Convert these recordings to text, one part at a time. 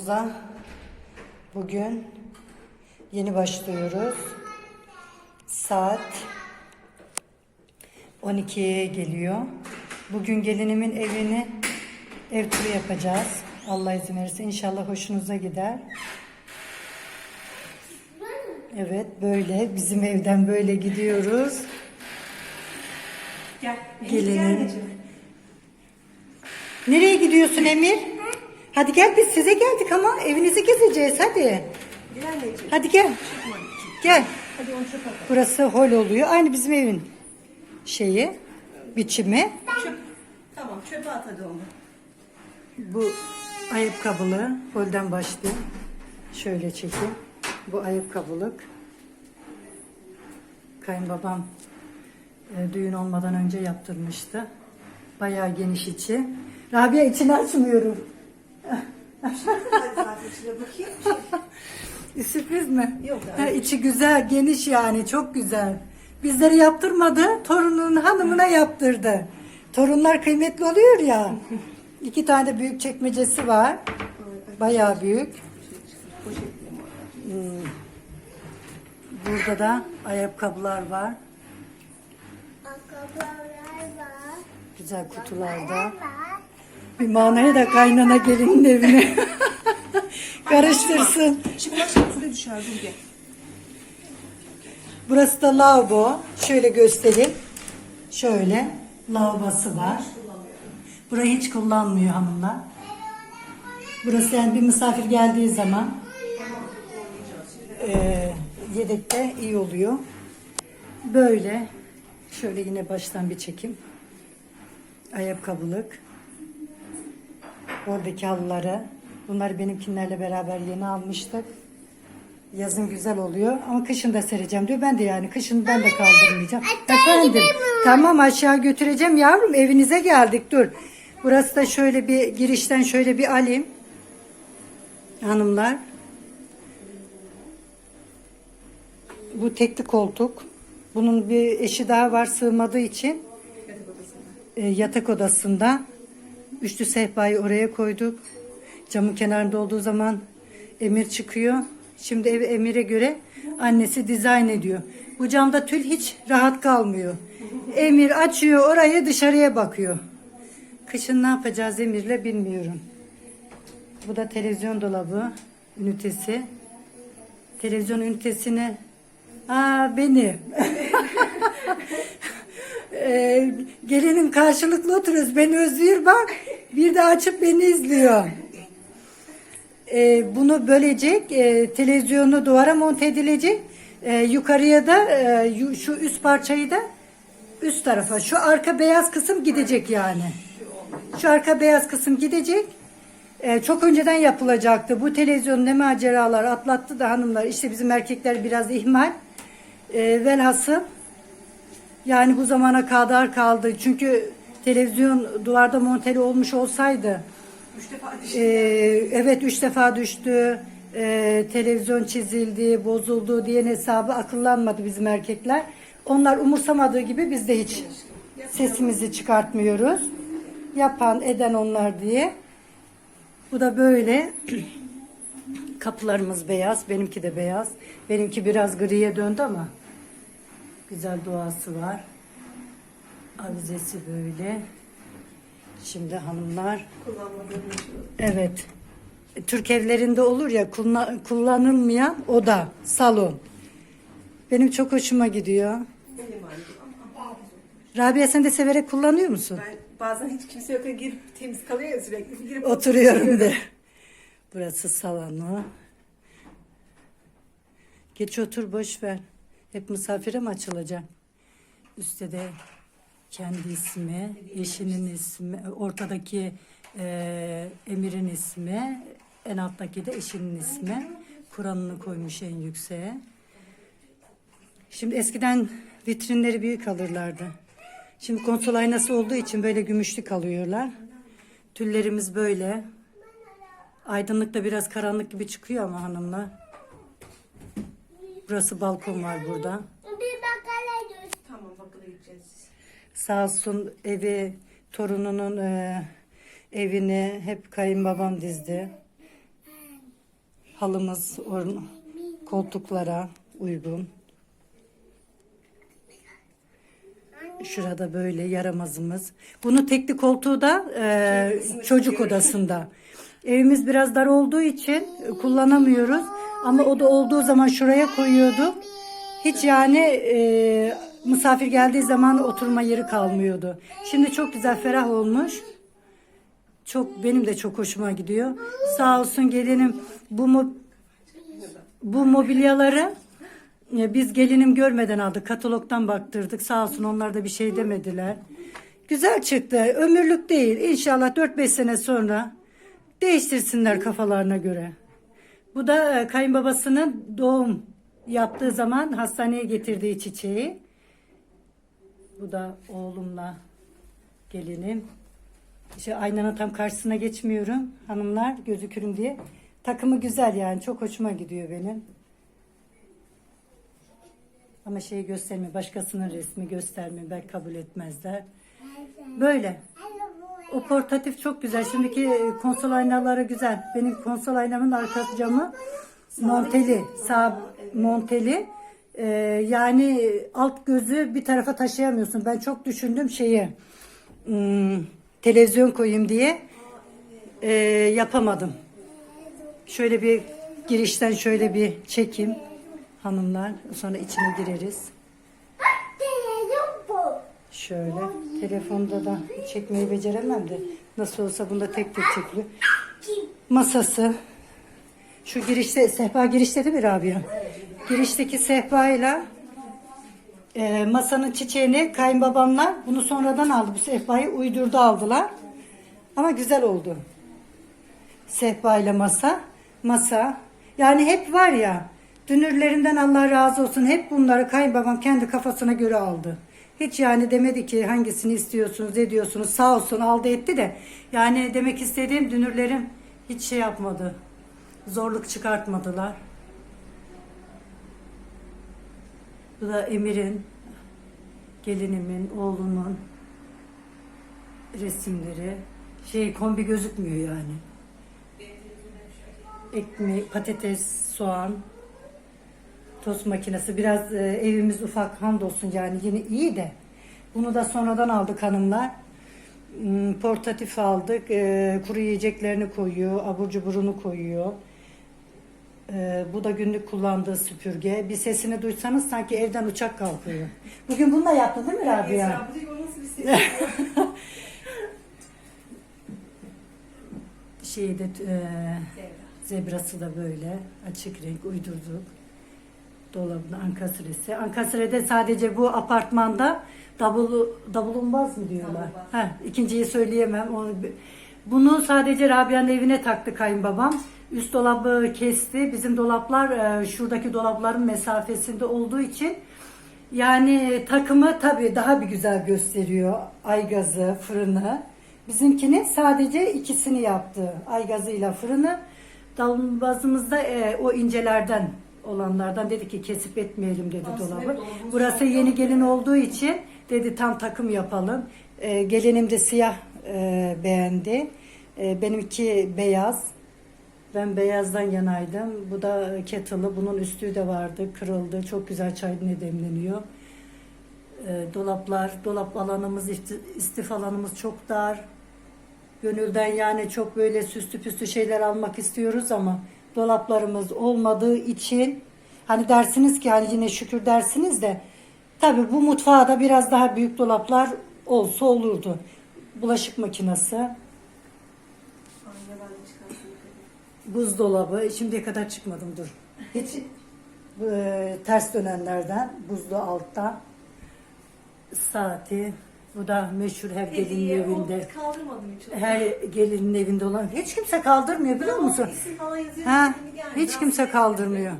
Vlogumuza bugün yeni başlıyoruz. Saat 12'ye geliyor. Bugün gelinimin evini ev turu yapacağız. Allah izin verirse inşallah hoşunuza gider. Evet böyle bizim evden böyle gidiyoruz. Gel. Gelin. Gel anneciğim. Nereye gidiyorsun Emir? Hadi gel biz size geldik ama evinizi gezeceğiz hadi. Anneciğim. Hadi gel. Gel. Hadi onu çöp at. Burası hol oluyor. Aynı bizim evin şeyi, biçimi. Çöp. Tamam çöpe at hadi onu. Bu ayakkabılı. Holden başlayayım. Şöyle çekeyim. Bu ayakkabılık. Kayınbabam e, düğün olmadan önce yaptırmıştı. Bayağı geniş içi. Rabia içini açmıyorum. Hadi zaten içine bakayım. Sürpriz mi? Yok, Ha, içi güzel, geniş yani çok güzel. Bizleri yaptırmadı, torunun hanımına yaptırdı. Torunlar kıymetli oluyor ya. İki tane büyük çekmecesi var. Bayağı büyük. Hmm. Burada da ayakkabılar var. Ayakkabılar var. Güzel kutularda. Var. Bir manaya da kaynana gelinin evine. Karıştırsın. Şimdi suda düşer dur gel. Burası da lavabo. Şöyle göstereyim. Şöyle lavabosu var. Burayı hiç kullanmıyor hanımlar. Burası yani bir misafir geldiği zaman eee yedekte iyi oluyor. Böyle şöyle yine baştan bir çekim. Ayakkabılık. Oradaki halıları. Bunları benimkinlerle beraber yeni almıştık. Yazın güzel oluyor ama kışın da sereceğim diyor. Ben de yani kışın ben de kaldırmayacağım. Efendim tamam aşağı götüreceğim yavrum evinize geldik dur. Burası da şöyle bir girişten şöyle bir alayım. Hanımlar. Bu tekli koltuk. Bunun bir eşi daha var sığmadığı için e, yatak odasında üçlü sehpayı oraya koyduk. Camın kenarında olduğu zaman Emir çıkıyor. Şimdi evi Emir'e göre annesi dizayn ediyor. Bu camda tül hiç rahat kalmıyor. Emir açıyor orayı dışarıya bakıyor. Kışın ne yapacağız Emir'le bilmiyorum. Bu da televizyon dolabı ünitesi. Televizyon ünitesini Aa benim. Ee, gelinim karşılıklı oturuyoruz. Beni özlüyor bak. Bir de açıp beni izliyor. Ee, bunu bölecek. e, televizyonu duvara monte edilecek. Ee, yukarıya da e, şu üst parçayı da üst tarafa. Şu arka beyaz kısım gidecek yani. Şu arka beyaz kısım gidecek. Ee, çok önceden yapılacaktı. Bu televizyon ne maceralar atlattı da hanımlar. İşte bizim erkekler biraz ihmal. Ee, velhasıl yani bu zamana kadar kaldı. Çünkü televizyon duvarda monteli olmuş olsaydı Üç defa düştü. ee, evet üç defa düştü. Ee, televizyon çizildi, bozuldu diye hesabı akıllanmadı bizim erkekler. Onlar umursamadığı gibi biz de hiç sesimizi çıkartmıyoruz. Yapan eden onlar diye. Bu da böyle. Kapılarımız beyaz. Benimki de beyaz. Benimki biraz griye döndü ama güzel doğası var. Avizesi böyle. Şimdi hanımlar. Evet. Türk evlerinde olur ya kullan- kullanılmayan oda, salon. Benim çok hoşuma gidiyor. Rabia sen de severek kullanıyor musun? ben bazen hiç kimse yok girip temiz kalıyor ya sürekli. Girip Oturuyorum de. Burası salonu. Geç otur boş ver. Hep misafire mi açılacak? Üstte de kendi ismi, eşinin ismi, ortadaki e, Emir'in ismi, en alttaki de eşinin ismi. Kur'an'ını koymuş en yükseğe. Şimdi eskiden vitrinleri büyük alırlardı. Şimdi konsol aynası olduğu için böyle gümüşlük alıyorlar. Tüllerimiz böyle. Aydınlıkta biraz karanlık gibi çıkıyor ama hanımlar. Burası balkon var burada. Bir bakalım. Tamam bakkala gideceğiz. Sağ olsun evi, torununun e, evini hep kayınbabam dizdi. Halımız or- koltuklara uygun. Şurada böyle yaramazımız. Bunu tekli koltuğu da e, çocuk odasında. Evimiz biraz dar olduğu için kullanamıyoruz. Ama o da olduğu zaman şuraya koyuyordu. Hiç yani e, misafir geldiği zaman oturma yeri kalmıyordu. Şimdi çok güzel ferah olmuş. Çok benim de çok hoşuma gidiyor. Sağ olsun gelinim bu mo- bu mobilyaları e, biz gelinim görmeden aldık. Katalogdan baktırdık. Sağ olsun onlar da bir şey demediler. Güzel çıktı. Ömürlük değil. İnşallah 4-5 sene sonra değiştirsinler kafalarına göre. Bu da e, kayınbabasının doğum yaptığı zaman hastaneye getirdiği çiçeği. Bu da oğlumla gelinim. İşte aynanın tam karşısına geçmiyorum hanımlar gözükürüm diye. Takımı güzel yani çok hoşuma gidiyor benim. Ama şeyi göstermiyor. Başkasının resmi göstermiyor. Belki kabul etmezler. Böyle. O portatif çok güzel. Şimdiki e, konsol aynaları güzel. Benim konsol aynamın arka camı monteli. Sağ monteli. Ee, yani alt gözü bir tarafa taşıyamıyorsun. Ben çok düşündüm şeyi. hmm, televizyon koyayım diye. Ee, yapamadım. Şöyle bir girişten şöyle bir çekeyim hanımlar. Sonra içine gireriz. Şöyle telefonda da çekmeyi beceremem de nasıl olsa bunda tek tek çekiliyor. Masası. Şu girişte sehpa girişte değil mi Rabia? Girişteki sehpayla e, masanın çiçeğini kayınbabamlar bunu sonradan aldı. Bu sehpayı uydurdu aldılar. Ama güzel oldu. Sehpayla masa. Masa. Yani hep var ya dünürlerinden Allah razı olsun hep bunları kayınbabam kendi kafasına göre aldı. Hiç yani demedi ki hangisini istiyorsunuz ediyorsunuz sağ olsun aldı etti de yani demek istediğim dünürlerim hiç şey yapmadı. Zorluk çıkartmadılar. Bu da Emir'in, gelinimin, oğlumun resimleri. Şey kombi gözükmüyor yani. Ekmek, patates, soğan, tost makinesi. Biraz e, evimiz ufak hamdolsun yani yine iyi de. Bunu da sonradan aldık hanımlar. Hmm, Portatif aldık. E, kuru yiyeceklerini koyuyor. Abur cuburunu koyuyor. E, bu da günlük kullandığı süpürge. Bir sesini duysanız sanki evden uçak kalkıyor. Bugün bunu da yaptın değil mi Rabia? Şeyde e, zebrası da böyle açık renk uydurduk. Dolabında ankasresi. Ankasrede sadece bu apartmanda double, double mı diyorlar? Double Ha, ikinciyi söyleyemem. Onu, bunu sadece Rabia'nın evine taktı kayınbabam. Üst dolabı kesti. Bizim dolaplar e, şuradaki dolapların mesafesinde olduğu için yani takımı tabii daha bir güzel gösteriyor. Aygazı, fırını. Bizimkinin sadece ikisini yaptı. Aygazıyla fırını. Dalbazımızda e, o incelerden olanlardan dedi ki kesip etmeyelim dedi Aslında dolabı. Burası yeni gelin olduğu için dedi tam takım yapalım. E, gelinim de siyah e, beğendi. E, benimki beyaz. Ben beyazdan yanaydım. Bu da kettle'ı. Bunun üstü de vardı. Kırıldı. Çok güzel çay ne demleniyor. E, dolaplar, dolap alanımız, isti- istif alanımız çok dar. Gönülden yani çok böyle süslü püslü şeyler almak istiyoruz ama dolaplarımız olmadığı için hani dersiniz ki hani yine şükür dersiniz de tabii bu mutfağa da biraz daha büyük dolaplar olsa olurdu. Bulaşık makinesi, Aynalarla çıkarsın. Buzdolabı şimdiye kadar çıkmadım dur. Hiç e, ters dönenlerden buzlu altta saati bu da meşhur her gelinin Hediye, o evinde. kaldırmadım hiç. onu. Her gelinin evinde olan hiç kimse kaldırmıyor biliyor o musun? isim falan yazıyor, Ha, ismini geldi. hiç kimse sevmiyorum. kaldırmıyor.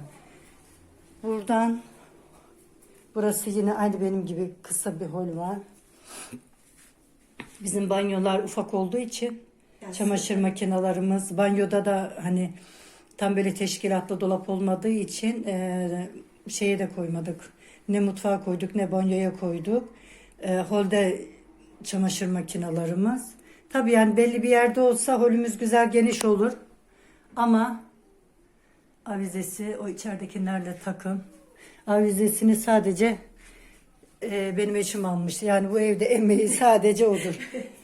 Buradan burası yine aynı benim gibi kısa bir hol var. Bizim banyolar ufak olduğu için çamaşır makinelerimiz banyoda da hani tam böyle teşkilatlı dolap olmadığı için e, şeye de koymadık. Ne mutfağa koyduk ne banyoya koyduk. E, holde çamaşır makinelerimiz. Tabii yani belli bir yerde olsa holümüz güzel geniş olur. Ama Avizesi o içeridekilerle takım. Avizesini sadece e, benim eşim almıştı. Yani bu evde emeği sadece odur.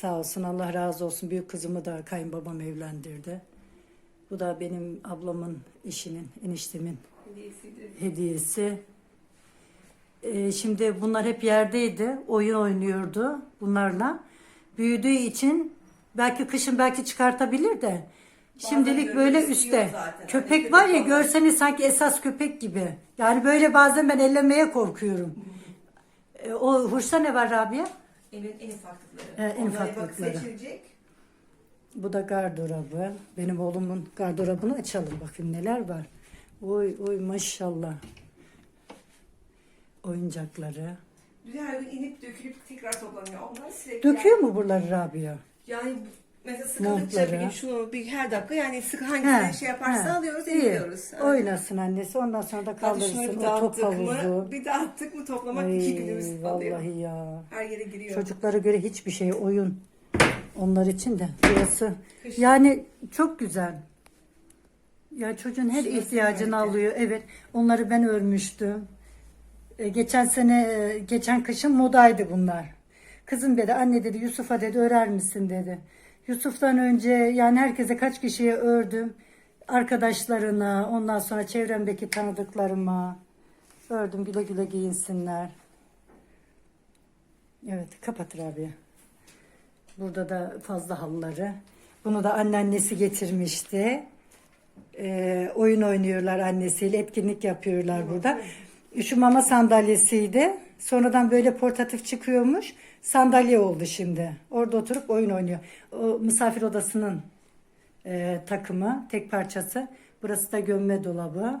Sağ olsun Allah razı olsun. Büyük kızımı da kayınbabam evlendirdi. Bu da benim ablamın eşinin, eniştemin hediyesi. Ee, şimdi bunlar hep yerdeydi. Oyun oynuyordu bunlarla. Büyüdüğü için belki kışın belki çıkartabilir de. Şimdilik görmek böyle istiyor üstte. zaten. Köpek Hani var ya köpek görseniz sanki esas köpek gibi. Yani böyle bazen ben ellemeye korkuyorum. Ee, o hursa ne var Rabia? Evin en ufaklıkları. He, en Onlara bak ufaklıkları. seçilecek. Bu da gardırobı. Benim oğlumun gardırobunu açalım bakayım neler var. Oy oy maşallah. Oyuncakları. Her gün inip dökülüp tekrar toplanıyor. Onlar sürekli. Döküyor mu buraları Rabia? Yani mesela sıkıldıkça bir gün şunu bir her dakika yani sık He, hangisini şey yaparsa he. alıyoruz İyi. indiriyoruz. Yani Oynasın annesi ondan sonra da kaldırırsın bir o top dağıttık mı, havuzu. bir dağıttık mı toplamak Ay, iki günümüz alıyor. vallahi ya. Her yere giriyor. Çocuklara göre hiçbir şey oyun. Onlar için de burası. Yani çok güzel. Ya çocuğun her Şurası ihtiyacını öyle. alıyor. Evet. Onları ben örmüştüm. E, geçen sene e, geçen kışın modaydı bunlar. Kızım dedi anne dedi Yusuf'a dedi örer misin dedi. Yusuf'tan önce yani herkese kaç kişiye ördüm. Arkadaşlarına ondan sonra çevremdeki tanıdıklarıma ördüm güle güle giyinsinler. Evet kapatır abi. Burada da fazla halıları. Bunu da anneannesi getirmişti. Ee, oyun oynuyorlar annesiyle. Etkinlik yapıyorlar burada. Şu mama sandalyesiydi. Sonradan böyle portatif çıkıyormuş. Sandalye oldu şimdi. Orada oturup oyun oynuyor. O misafir odasının e, takımı, tek parçası. Burası da gömme dolabı.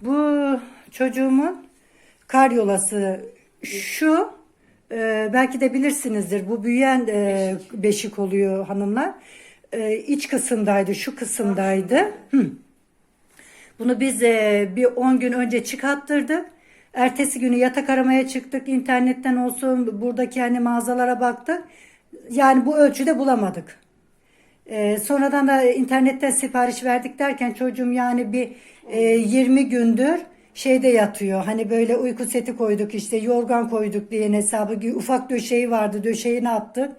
Bu çocuğumun karyolası şu e, belki de bilirsinizdir bu büyüyen e, beşik oluyor hanımlar. E, iç kısımdaydı şu kısımdaydı. Hı. Bunu biz e, bir 10 gün önce çıkarttırdık. Ertesi günü yatak aramaya çıktık. internetten olsun buradaki hani mağazalara baktık. Yani bu ölçüde bulamadık. Ee, sonradan da internetten sipariş verdik derken çocuğum yani bir e, 20 gündür şeyde yatıyor. Hani böyle uyku seti koyduk işte yorgan koyduk diye hesabı. Ufak döşeği vardı döşeğini attık.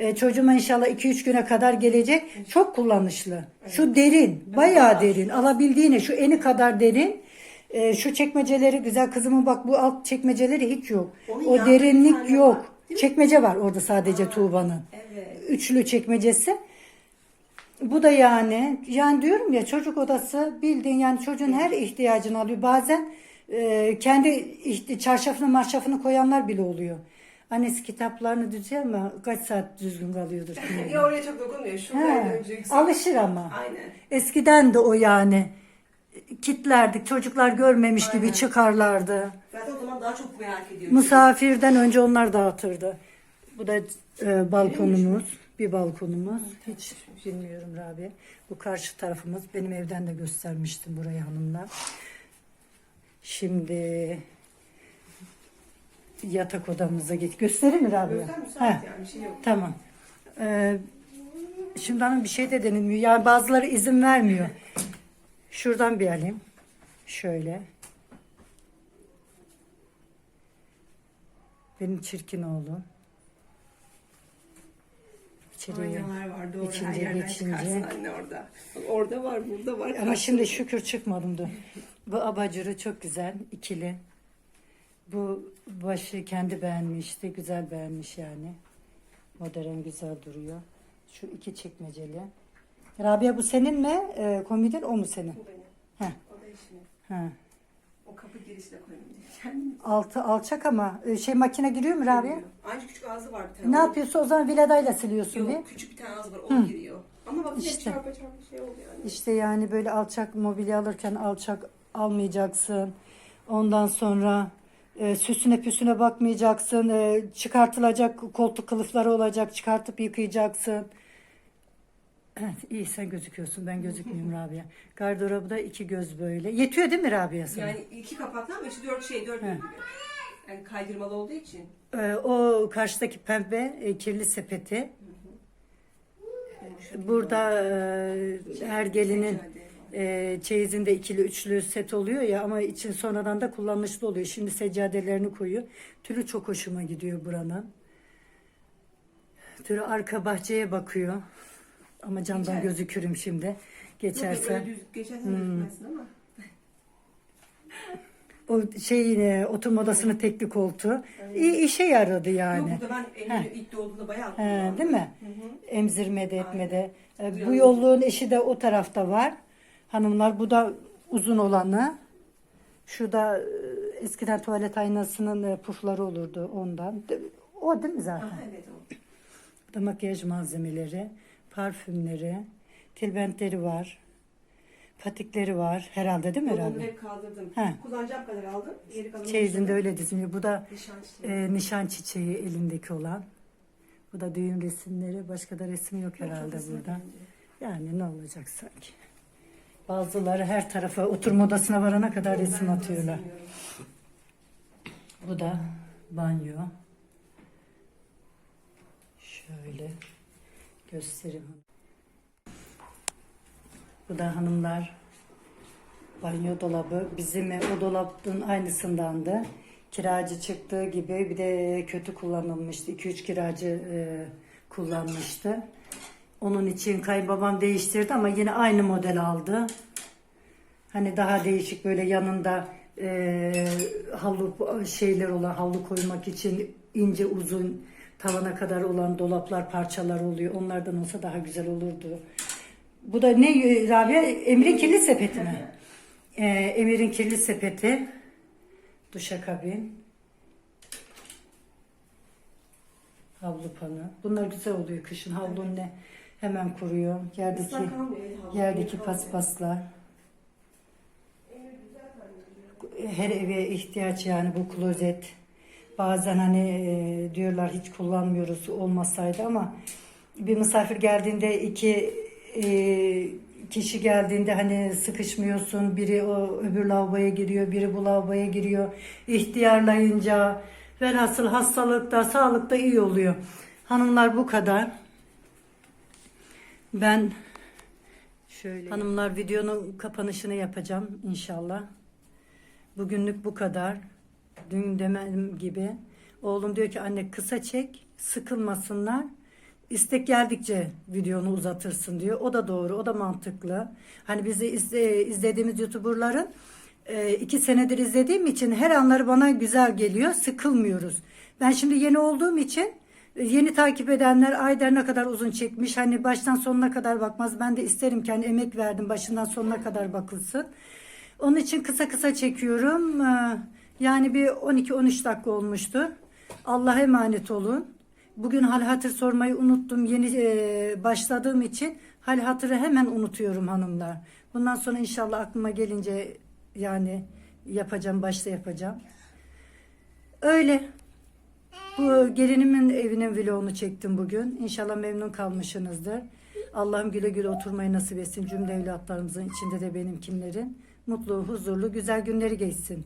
Ee, çocuğuma inşallah 2-3 güne kadar gelecek. Çok kullanışlı. Şu derin, bayağı derin. Alabildiğine şu eni kadar derin. Ee, şu çekmeceleri güzel kızımın bak bu alt çekmeceleri hiç yok. Onun O yanında bir derinlik tane yok. Çekmece var orada sadece Tuğba'nın. Evet. Üçlü çekmecesi. Bu da yani yani diyorum ya çocuk odası bildiğin yani çocuğun her ihtiyacını alıyor. Bazen e, kendi ihti- çarşafını marşafını koyanlar bile oluyor. Annesi kitaplarını düzüyor ama kaç saat düzgün kalıyordur. bilmiyorum. Ya oraya çok dokunmuyor. Şuraya He, alışır ama. Aynen. Eskiden de o yani. Kitlerdik çocuklar görmemiş gibi çıkarlardı. Zaten o zaman daha çok merak ediyor. Misafirden önce onlar dağıtırdı. Bu da e, balkonumuz. Bir balkonumuz. Hiç bilmiyorum Rabia. Bu karşı tarafımız. Benim evden de göstermiştim burayı hanımlar. Şimdi yatak odamıza git. Göstereyim mi Rabia? Gözler müsait yani bir şey yok. Tamam. Ee, şimdi hanım bir şey de denilmiyor. Yani bazıları izin vermiyor. Şuradan bir alayım. Şöyle. Benim çirkin oğlum. İçeriye. Aynalar var doğru. İçince, Her yerden geçince. çıkarsın anne orada. Bak orada var, burada var. Ama şimdi şükür çıkmadım da. Bu abajuru çok güzel. ikili. Bu başı kendi beğenmişti. Güzel beğenmiş yani. Modern güzel duruyor. Şu iki çekmeceli. Rabia bu senin mi? Ee, komodin o mu senin? Bu benim. Heh. O da işimi. Ha. O kapı girişine koyayım diye. Kendim Altı alçak ama e, şey makine giriyor mu Rabia? Aynı küçük ağzı var bir tane. Ne yapıyorsun o zaman viladayla siliyorsun bir. Yok küçük bir tane ağzı var. O giriyor. Ama bak yine İşte. çarpa çarpa şey oldu yani. İşte yani böyle alçak mobilya alırken alçak almayacaksın. Ondan sonra e, süsüne püsüne bakmayacaksın. E, çıkartılacak koltuk kılıfları olacak. Çıkartıp yıkayacaksın. Evet iyi sen gözüküyorsun. Ben gözükmüyorum Rabia. Gardırobu da iki göz böyle. Yetiyor değil mi Rabia sana? Yani iki kapaklı ama işte dört şey dört. Yani kaydırmalı olduğu için. E, o karşıdaki pembe e, kirli sepeti. Burada e, her gelinin e, çeyizinde ikili üçlü set oluyor ya ama için sonradan da kullanışlı oluyor. Şimdi seccadelerini koyuyor. Tülü çok hoşuma gidiyor buranın. Tülü arka bahçeye bakıyor. Ama camdan Geçer. gözükürüm şimdi. Geçerse. Yok, düz gözükmezsin ama. O şey e, oturma odasının tekli koltuğu. İyi işe yaradı yani. Yok burada ben ilk doğduğunda bayağı He, değil mi? Emzirmede etmede. Bu yolluğun eşi de o tarafta var. Hanımlar bu da uzun olanı. Şu da e, eskiden tuvalet aynasının e, pufları olurdu ondan. O değil mi zaten? Aha, evet o. Bu da makyaj malzemeleri, parfümleri, tilbentleri var. Patikleri var. Herhalde değil mi Onları herhalde? hep kaldırdım. He. Kullanacağım kadar aldım. Geri kalanı Çeyizinde öyle diziliyor. Bu da Nişan çiçeği. e, nişan çiçeği elindeki olan. Bu da düğün resimleri. Başka da resim yok herhalde burada. Yani ne olacak sanki. Bazıları her tarafa oturma odasına varana kadar resim atıyorlar. Bu da banyo. Şöyle göstereyim. Bu da hanımlar banyo dolabı. Bizim o dolabın aynısındandı. Kiracı çıktığı gibi bir de kötü kullanılmıştı. 2-3 kiracı e, kullanmıştı. Onun için kayınbabam değiştirdi ama yine aynı model aldı. Hani daha değişik böyle yanında e, havlu şeyler olan havlu koymak için ince uzun tavana kadar olan dolaplar parçalar oluyor. Onlardan olsa daha güzel olurdu. Bu da ne Rabia? Emir'in kirli sepeti mi? E, Emir'in kirli sepeti. Duşakabin. Havlu panı. Bunlar güzel oluyor kışın. Havlun ne? Hemen kuruyor. Yerdeki yerdeki el paspaslar. Her eve ihtiyaç yani bu klozet. Bazen hani e, diyorlar hiç kullanmıyoruz olmasaydı ama bir misafir geldiğinde iki e, kişi geldiğinde hani sıkışmıyorsun. Biri o öbür lavaboya giriyor, biri bu lavaboya giriyor. İhtiyarlayınca velhasıl hastalıkta, sağlıkta iyi oluyor. Hanımlar bu kadar. Ben şöyle hanımlar videonun kapanışını yapacağım inşallah. Bugünlük bu kadar. Dün demem gibi. Oğlum diyor ki anne kısa çek, sıkılmasınlar. İstek geldikçe videonu uzatırsın diyor. O da doğru, o da mantıklı. Hani bizi izle- izlediğimiz YouTuber'ların e, iki senedir izlediğim için her anları bana güzel geliyor. Sıkılmıyoruz. Ben şimdi yeni olduğum için yeni takip edenler Ayder ne kadar uzun çekmiş. Hani baştan sonuna kadar bakmaz. Ben de isterim ki hani emek verdim başından sonuna kadar bakılsın. Onun için kısa kısa çekiyorum. Ee, Yani bir 12-13 dakika olmuştu. Allah'a emanet olun. Bugün hal hatır sormayı unuttum. Yeni e, başladığım için hal hatırı hemen unutuyorum hanımlar. Bundan sonra inşallah aklıma gelince yani yapacağım, başta yapacağım. Öyle. Bu gelinimin evinin vlogunu çektim bugün. İnşallah memnun kalmışsınızdır. Allah'ım güle güle oturmayı nasip etsin. Cümle evlatlarımızın içinde de benimkinlerin. Mutlu, huzurlu, güzel günleri geçsin.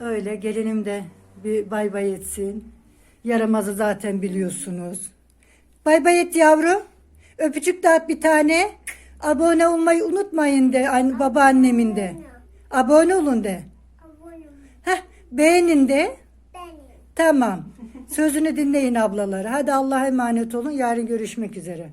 Öyle gelinim de bir bay bay etsin. Yaramazı zaten biliyorsunuz. Bay bay et yavrum. Öpücük dağıt bir tane. Abone olmayı unutmayın de anne, babaannemin de. Abone olun de. Abone. Heh, beğenin de. Benim. Tamam. Sözünü dinleyin ablaları. Hadi Allah'a emanet olun. Yarın görüşmek üzere.